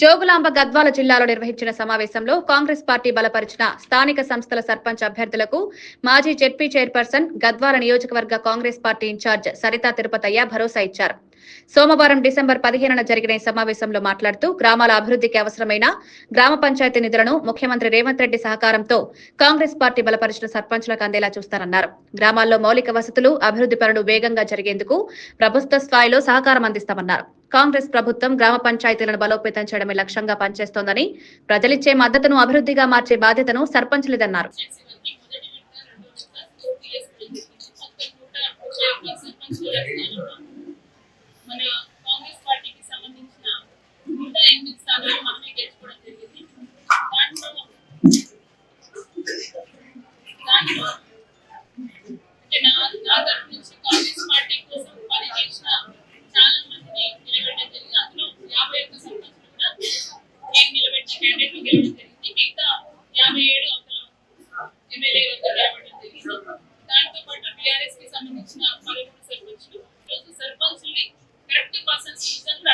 జోగులాంబ గద్వాల జిల్లాలో నిర్వహించిన సమావేశంలో కాంగ్రెస్ పార్టీ బలపరిచిన స్థానిక సంస్థల సర్పంచ్ అభ్యర్థులకు మాజీ జెడ్పీ చైర్పర్సన్ గద్వాల నియోజకవర్గ కాంగ్రెస్ పార్టీ ఇన్ఛార్జ్ సరితా తిరుపతయ్య భరోసా ఇచ్చారు. సోమవారం డిసెంబర్ పదిహేనున జరిగిన ఈ సమావేశంలో మాట్లాడుతూ గ్రామాల అభివృద్ధికి అవసరమైన గ్రామ పంచాయతీ నిధులను ముఖ్యమంత్రి రేవంత్ రెడ్డి సహకారంతో కాంగ్రెస్ పార్టీ బలపరిచిన సర్పంచ్లకు అందేలా చూస్తారన్నారు గ్రామాల్లో మౌలిక వసతులు అభివృద్ధి పనులు వేగంగా జరిగేందుకు ప్రభుత్వ స్థాయిలో సహకారం అందిస్తామన్నారు. కాంగ్రెస్ ప్రభుత్వం గ్రామ పంచాయతీలను బలోపేతం చేయడమే లక్ష్యంగా పనిచేస్తోందని ప్రజలిచ్చే మద్దతును అభివృద్ధిగా మార్చే బాధ్యతను సర్పంచ్లదన్నారు. చేసేవారికి మన కాంగ్రెస్ పార్టీకి సంబంధించిన నూట ఎనిమిది స్థానాలు మనమే గెలుచుకోవడం జరిగింది. దాంట్లో దాంట్లో క్యాండిడేట్లు యాభై ఏడు అవతల ఎమ్మెల్యేలు గెలవడం పాటు బీఆర్ఎస్కి సంబంధించిన పదకొండు సర్పంచులు ఈరోజు సర్పంచుల్ని కరెక్ట్ పర్సన్స్ నిజంగా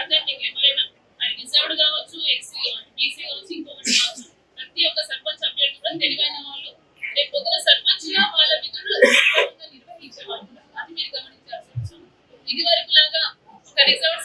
రిజర్వ్డ్ కావచ్చు ఎస్సీ బీసీ కావచ్చు ఇంకొకటి కావచ్చు ప్రతి ఒక్క సర్పంచ్ అభ్యర్థి తెలివైన వాళ్ళు రేపు పొద్దున సర్పంచ్గా వాళ్ళ విధులు నిర్వహించేవాళ్ళు ఇది వరకు లాగా ఒక రిజర్వ్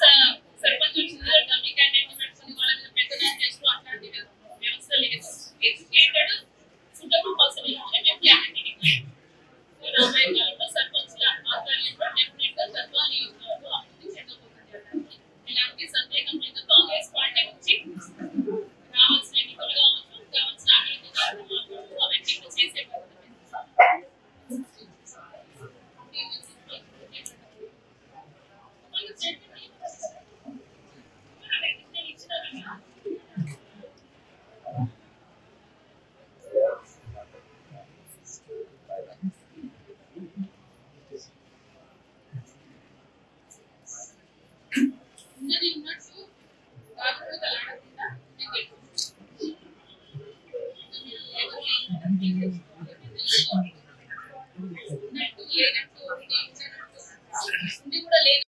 Thank you.